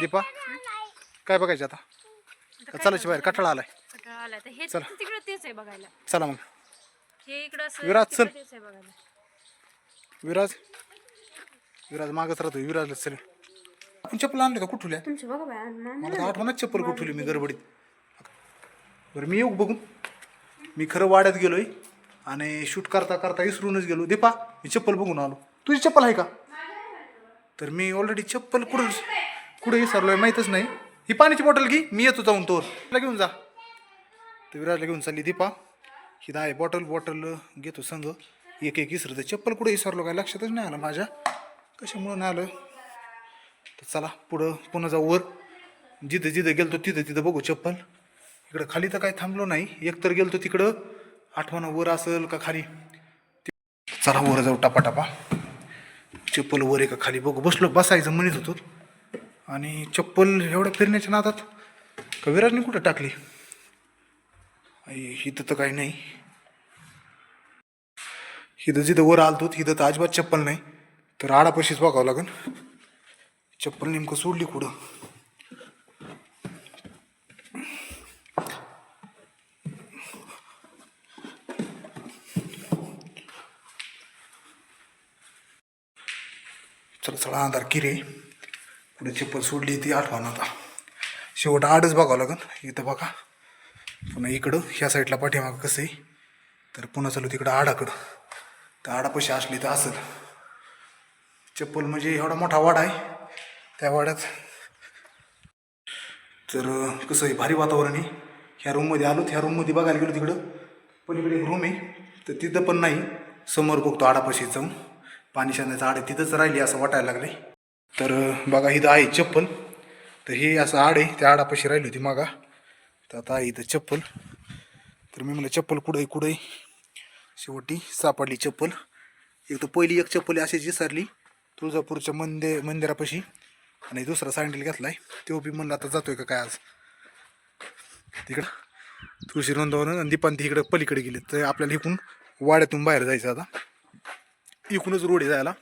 दीपा काय बघायचं आता? चालायची बाहेर कटाळा आलाय. आलं तर हे चला. तिकडं तेच आहे बघायला. चला मग. हे इकडं असं विराज, तिकडं चल. तेच आहे बघायला. विराज? विराज मागच राहतो विराजला चल. आपण चप्पल आणले का? कुठुल्या तुमचे बघा बाय मला तर आठवणच चप्पल कुठवली मी गडबडीत. बरं मी येऊ बघून? मी खरं वाड्यात गेलोय आणि शूट करता करता विसरूनच गेलो. दीपा मी चप्पल बघून आलो. तुझी चप्पल आहे का? तर मी ऑलरेडी चप्पल कुठं कुठे आहे माहीतच नाही. ही पाण्याची बॉटल घे मी येतो जाऊन तोर तिला घेऊन जा. तर विराजला घेऊन चालली दीपा. ही आहे बॉटल बॉटल घेतो संग. एक एक विसरतं चप्पल कुठे विसरलो काय लक्षातच नाही आलं माझ्या. कशामुळं नाही आलं? तर चला पुढं पुन्हा जाऊ वर. जिथं जिथं गेलतो तिथं तिथं बघू चप्पल. इकडं खाली तर काय थांबलो नाही. एकतर गेलतो तिकडं. आठवणा वर असेल का खाली? चला वर जाऊ टापा टापा चप्पल वर आहे का खाली बघू. बसलो बसायचं म्हणत होतो. आणि चप्पल एवढ्या फिरण्याच्या नादात का कुठं टाकली? हिथं इथं तर काही नाही. इथं जिथं वर आलतो हिथं तर अजिबात चप्पल नाही. तर आडापाशीच बघावं लागेल चप्पल नेमकं सोडली कुठं? चला चला आधार किरे. पुढे चप्पल सोडली ती आठवण आता. शेवट आडच बघावं लागेल इथं बघा. पुन्हा इकडं ह्या साईडला पाठीमागं कसं आहे. तर पुन्हा चालू तिकडं आडाकडं. तर आडापाशी असली तर असेल चप्पल म्हणजे एवढा मोठा वाडा आहे. त्या वाड्यात. तर कसं आहे भारी वातावरण आहे. ह्या रूममध्ये आलो ह्या रूममध्ये बघायला गेलो तिकडं. पलीकडे एक रूम आहे. तर तिथं पण नाही. समोर बघतो आडापाशी जाऊन. पाणी शाण्याचं आड तिथंच राहिली असं वाटायला लागले तर बघा इथं आहे चप्पल. तर हे असं आड आहे त्या आडापाशी राहिली होती मागा. तर आता आहे इथं चप्पल. तर मी म्हणलं चप्पल कुठं आहे कुठं आहे? शेवटी सापडली चप्पल. एक तर पहिली एक चप्पल अशीच विसरली तुळजापूरच्या मंदिर मंदिरापाशी. आणि दुसरा सँडल आहे तो बी म्हणलं आता जातोय का काय आज? तिकडं तुळशी वृंदावन आणि दीपांती इकडं पलीकडे गेले. तर आपल्याला इकडून वाड्यातून बाहेर जायचं आता. इकडूनच रोड आहे जायला.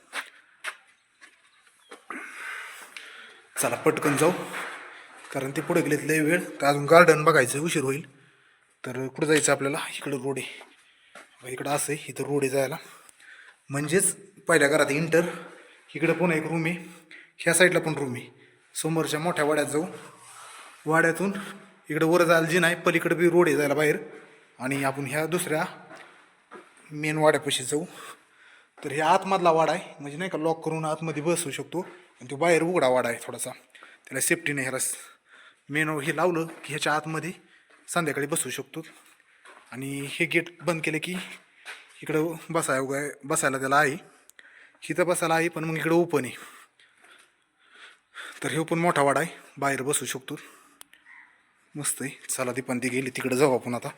चला पटकन जाऊ. कारण ते पुढे गेलेत लय वेळ. तर अजून गार्डन बघायचं उशीर होईल. तर कुठं जायचं आपल्याला? इकडं रोड. आहे इकडं असं आहे इथं रोड आहे जायला. म्हणजेच पहिल्या घरात इंटर इकडं पुन्हा एक रूम आहे. ह्या साईडला पण रूम आहे. समोरच्या मोठ्या वाड्यात जाऊ. वाड्यातून इकडं वर जायला जिन नाही पलीकडं बी रोड आहे जायला बाहेर. आणि आपण ह्या दुसऱ्या मेन वाड्यापाशी जाऊ. तर हे आतमधला वाडा आहे. म्हणजे नाही का लॉक करून आतमध्ये बसू शकतो. आणि तो बाहेर उघडा वाडा आहे थोडासा. त्याला सेफ्टी नाही ह्याला मेन हे लावलं की ह्याच्या आतमध्ये संध्याकाळी बसू शकतो. आणि हे गेट बंद केलं की इकडं बसाय उगा बसायला त्याला आहे. इथं बसायला आहे पण मग इकडं ओपन आहे. तर हे पण मोठा वाडा आहे. बाहेर बसू शकतो. मस्त आहे. चला ती पण ती गेली. तिकडं जाऊ आपण आता.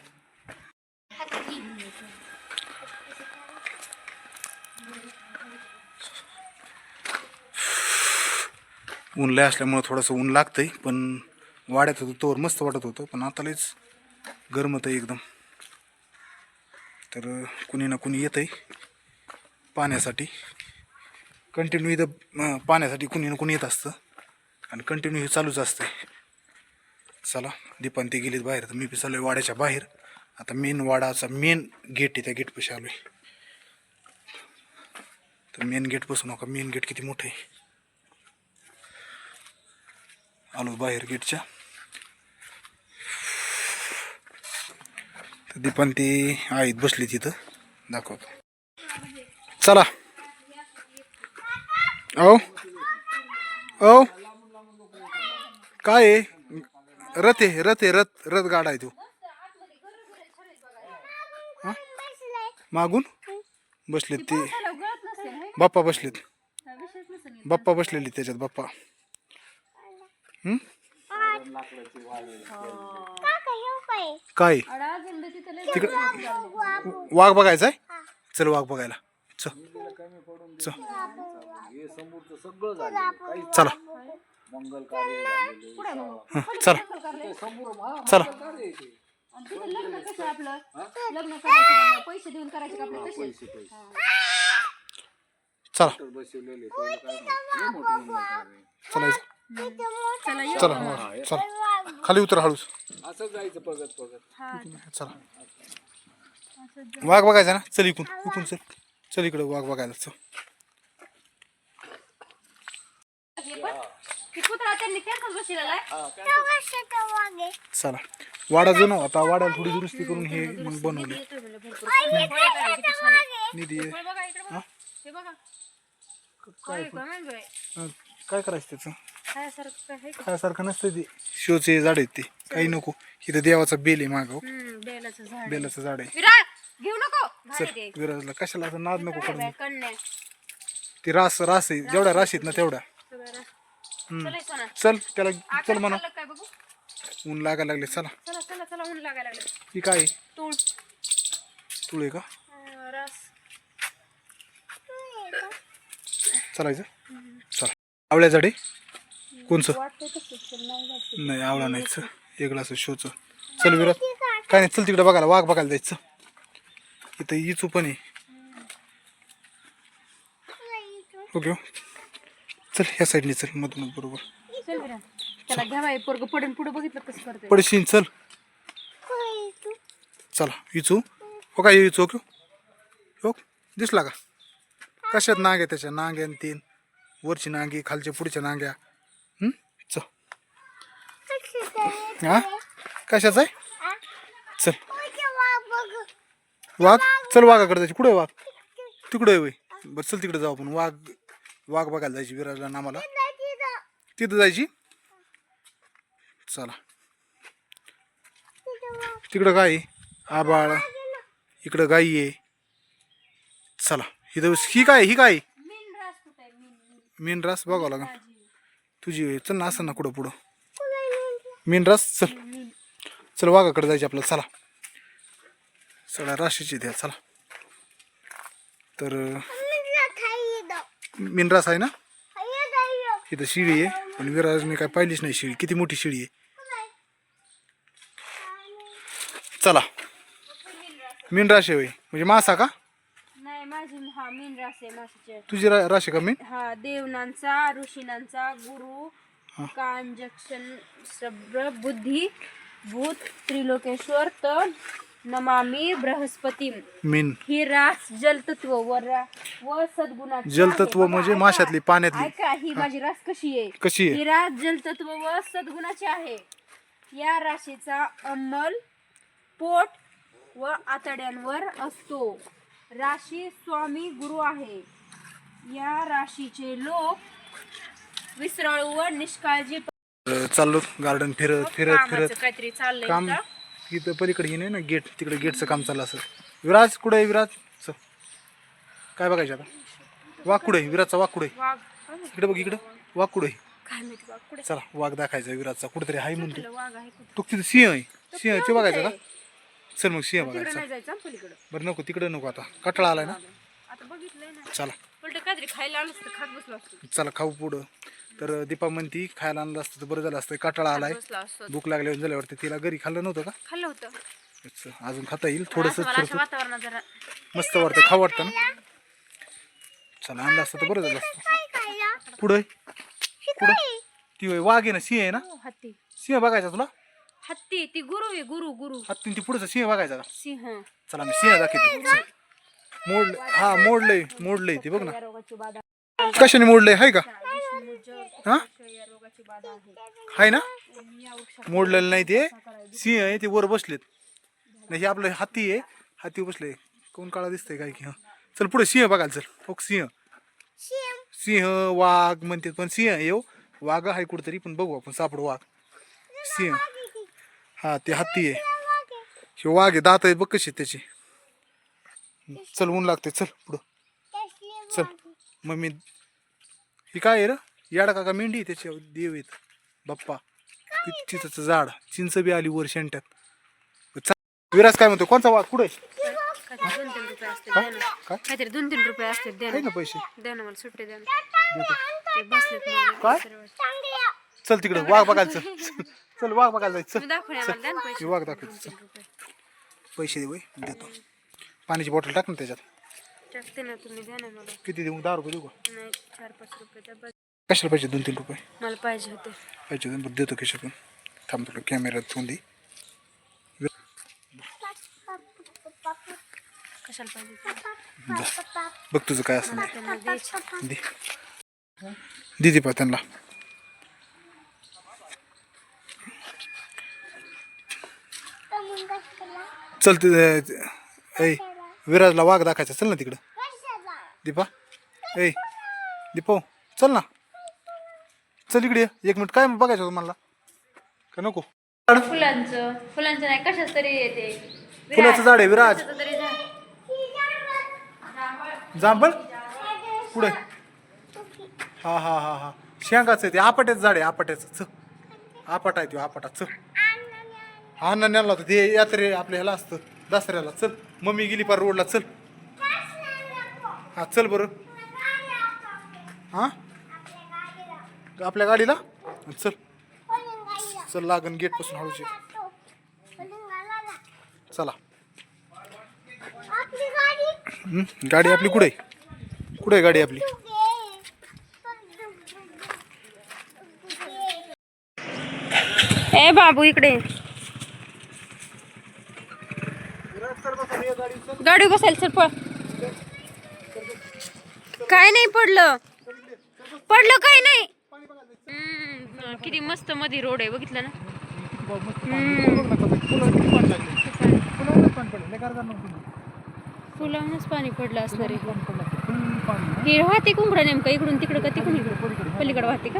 ऊन लय असल्यामुळं थोडंसं ऊन लागतंय पण वाड्यात होतं तोवर मस्त वाटत होतं पण आता लयच गरमत आहे एकदम. तर कुणी ना कुणी येतंय पाण्यासाठी. कंटिन्यू इथं पाण्यासाठी कुणी ना कुणी येत असतं आणि कंटिन्यू हे चालूच असतंय. चला दीपांती गेलीत बाहेर तर मी बी चाललोय वाड्याच्या बाहेर. आता मेन वाडाचा मेन गेट आहे त्या गेटपाशी आलोय. तर मेन गेट बसू नका मेन गेट किती मोठं आहे. आलो बाहेर गेटच्या. तर दीपांती आहेत बसली तिथं. दाखवतो चला. औ. औ. काय आहे? रथ आहे रथ आहे रथ रथ गाडा आहे तो. हा? मागून? बसलेत ते. बाप्पा बसलेत. बाप्पा बसलेले त्याच्यात बाप्पा. काय? तिकडं- वाघ बघायचा आहे? चल वाघ बघायला. चल. चल. चला. चला. करले. चला. चला हा, चला. खाली उतर हळूच. असं जायचं बघत बघत हा चला. वाघ बघायचा ना? चल इकून इकून चल. चल इकडे वाघ बघायला चल. हे पण ते कुत्रा त्यांनी कॅन्सल बसलेला आहे चला. वाडा जो ना आता वाड्याला थोडी दुरुस्ती करून हे मग बनवले. निधी आहे. फळ बघा इकडे बघा. हे बघा. काय काय माहिती बाई. हा, काय करायचं त्याचं? खायासारखं काय आहे का? खायासारखं नसतं ते. शोचे झाड आहेत ते. काही नको. इथं देवाचा बेल आहे माग हम्म, बेलाचं झाड आहे. बेलाचं झाड आहे. विराट घेऊ नको. भारी चल. विराजला कशाला असं नाद नको काय कण्या. ती रास रास आहे. जेवढ्या रास आहेत ना रास. चला हे त्याला आकाश चल म्हणा. खाल्लं काय बघू? ऊन लागायला लागले. चला. चला चला चला. ऊन लागायला लागलं. ही काय? आहे? तूळ. तुळ आहे का? अं, रस. चालायचं? चला. आवळ्या झाडे कोणचं? नाही वाटत. नाही नाहीच वेगळं असं शोचं. चल विराट काय नाही चल तिकडे बघायला वाघ बघायला जायचं. इथं इचू पण आहे. ओके चल ह्या साईडने चल मधून बरोबर. त्याला घ्या बाई पोरग पडून पुढे बघितलं कसं करते पडशीन चल. चला इचू. हो काय इचू ओके हो? दिसला का? कशात नाग आहे त्याच्या नांग्या आणि तीन. वरची नांगी खालच्या पुढच्या नांग्या. हं? हा? कशाच आहे? चल. वाघ? चल वाघाकडे जायची. कुठे वाघ? तिकडे वय. बरं चल तिकडे जाऊ आपण. वाघ वाघ बघायला जायची विराजला आम्हाला. तिथं जायची? चला. तिकडं काय आहे? आबाळ इकडं गाई आहे. चला. इथं ही काय ही काय मीन रास बघावं लागेल. तुझी. चल ना असं ना कुठं पुढं. मेन रास चल. चल वाघाकडे जायचे आपल्याला. चला. सगळ्या राशीची द्या चला. तर मेन रास आहे ना? इथं शिळी आहे. पण विराज मी काय पाहिलीच नाही शिळी. किती मोठी शिळी आहे. चला. मीन राशी होय. म्हणजे मासा का? नाही माझी हा मीन रास आहे माशाचे. तुझी रा राशी का मीन? हा देवनांचा ऋषीनांचा गुरु कांजक्शन शब्र बुद्धी भूत त्रिलोकेश्वर तर नमामी बृहस्पती. मीन. ही रास जलतत्व व रा- व सद्गुणाची जलतत्व. म्हणजे माशातली. पाण्यातली. ऐका ही. माझी रास कशी आहे? कशी आहे? ही रास जलतत्व व सद्गुणाची आहे. या राशीचा अंमल पोट व आतड्यांवर असतो. राशी स्वामी गुरु आहे. या राशीचे लोक विसराळू व निष्काळजी चाललो गार्डन फिरत फिरत फिरत. काहीतरी काम इथं. इथं पलीकडे हे नाही ना गेट तिकडे गेटचं काम चाललं असं विराज कुठे आहे विराज? काय बघायचं आता? वाघ कुठे आहे? विराजचा वाघ कुठे आहे? वाघ. इकडे बघ इकडं. वाघ कुठे आहे? काय माहिती वाघ कुठे चला वाघ दाखायचा विराजचा. कुठेतरी आहे म्हणतो वाघ आहे कुठे? तो तिथे सिंह आहे. सिंह ते बघायचं का चल मग सिंह तिकडे बघायचं. नाही जायचं हं पलीकडं. बरं नको तिकडे नको आता. कटाळा आलाय ना? आता बघितलंय ना. चला. उलट काहीतरी खायला आलं असतं खात बसलो असतो. चला खाऊ पुढं. तर दीपा म्हणती खायला आणलं असतं तर बरं झालं असतं. कटाळा आलाय. बसलो असतो. भूक लागल्यावर झाल्यावरती तिला घरी खाल्लं नव्हतं का? खाल्लं होतं. अच्छा, अजून खाता येईल? थोडंसं असं मला अशा वातावरणात जरा मस्त वाटतं खाऊ वाटतं ना? चला आणलं असतं तर बरं झालं असतं. पुढं? पुढं? ती होय वाघ आहे ना सिंह आहे ना? हो, हत्ती. सिंह बघायचा तुला? हत्ती ती गुरु आहे गुरु गुरु. हत्तीन ती पुढचा सिंह बघायचा का? सिंह. चला मी सिंह दाखवतो. चल. मोड हा मोडलंय मोडलंय ते बघ ना. कशाने मोडलंय हाय का? हा? आहे हाय ना? मोडलेलं नाही ते. सिंह आहे ते वर बसलेत. नाही हे आपलं हत्ती आहे. हत्ती बसले. कोण काळा दिसतंय काय की हं. चल पुढे सिंह बघायला चल. हो सिंह. सिंह. वाघ म्हणते पण सिंह येऊ वाघ आहे कुठतरी पण बघू आपण सापडू वाघ. सिंह. हा ते हत्ती आहे. हे वाघ आहे दात आहे बघ कशी त्याची. चल ऊन लागते चल पुढं. चल. मग मी ही काय आहे रे? याडा काका मेंढी त्याच्या देव आहेत. बाप्पा चिंचचं झाड. चिंच बी आली वर शेंट्यात विराज काय म्हणतो कोणचा वाघ कुठे काहीतरी दोन तीन रुपये असते द्या ना. पैसे. द्या ना मला सुट्टे द्या ना. ते बसलेत मला. काय? चल तिकडे वाघ बघायला चल. चल वाघ बघायला जायचं वाघ रुपये. पैसे दे देतो. पाण्याची बॉटल टाक ना त्याच्यात. टाकते ना तुम्ही द्या ना मला. किती देऊ? दहा रुपये देऊ का? नाही चार पाच रुपये द्या बस. कशाला पाहिजे दोन तीन रुपये? मला पाहिजे होते. पाहिजे बरं देतो खिशातून. थांब तुला कॅमेऱ्यात ठेवून दे. कशाला पाहिजे जा. बघ तुझं काय असं त्यांना द्यायचे दे. दे दे पा त्यांना. चल ते ऐ. विराजला वाघ दाखायचा चल ना तिकडं. दीपा ऐ दीपा चल ना. चल इकडे ये. एक मिनिट. काय बघायचं होतं मला? का नको? फुलांचं फुलांचं नाही कशाच तरी येते फुलाचं झाड आहे विराज. कशाचं तरी झाड. जांभळ? पुढे. हा हा हा हा. शेंगाचं आहे ते आपट्याचं झाड आहे आपट्याचं. च आपट आहे ते आपटा. च हा ना नेला होता ते यात्रे आपल्या ह्याला असतं दसऱ्याला. चल. मम्मी गेली पार रोडला. चल. हा चल बरं. हा? आपल्या गाडीला? चल. चल लागन गेटपासून हळूची चला. गाडी आपली कुठे? आहे कुठे आहे गाडी आपली? ए बाबू इकडे गाडी बसायला चल पळ. काय नाही पडलं. पडलं काय नाही. हम्म, किती मस्त मध्ये रोड आहे बघितलं ना? फुलावूनच पाणी पडलं असणार आहे हे वाहते कुंभरा नेमकं इकडून तिकडं का तिकडून? इकडं पलीकडे वाहते का?